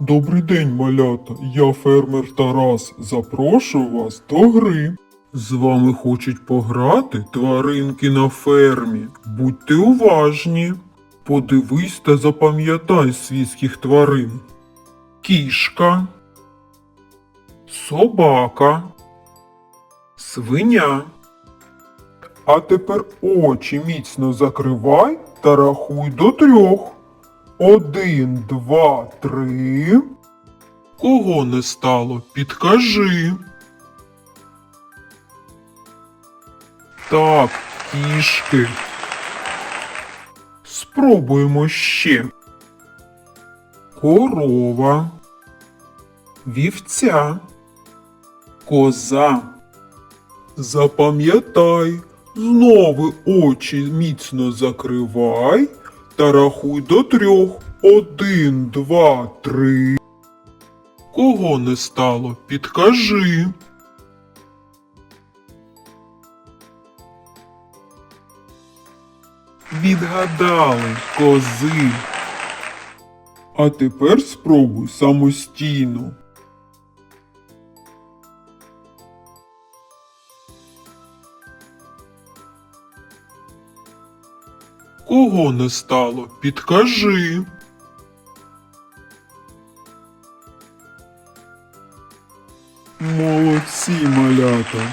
Добрий день, малята. Я фермер Тарас. Запрошую вас до гри. З вами хочуть пограти тваринки на фермі. Будьте уважні. Подивись та запам'ятай свійських тварин. Кішка, собака, свиня. А тепер очі міцно закривай та рахуй до трьох. Один, два, три. Кого не стало, підкажи. Так, кішки. Спробуємо ще. Корова. Вівця. Коза. Запам'ятай, знову очі міцно закривай та рахуй до трьох. Один, два, три. Кого не стало, підкажи. Відгадали кози. А тепер спробуй самостійно. Кого не стало, підкажи. Молодці, малята.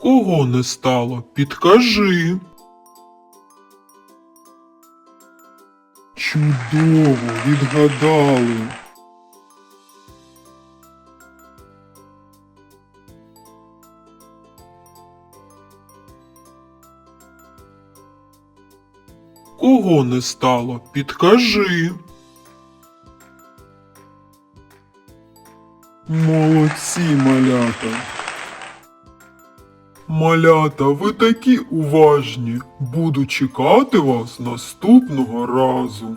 Кого не стало, підкажи. Чудово, відгадали. Кого не стало, підкажи. Молодці, малята. Малята, ви такі уважні. Буду чекати вас наступного разу.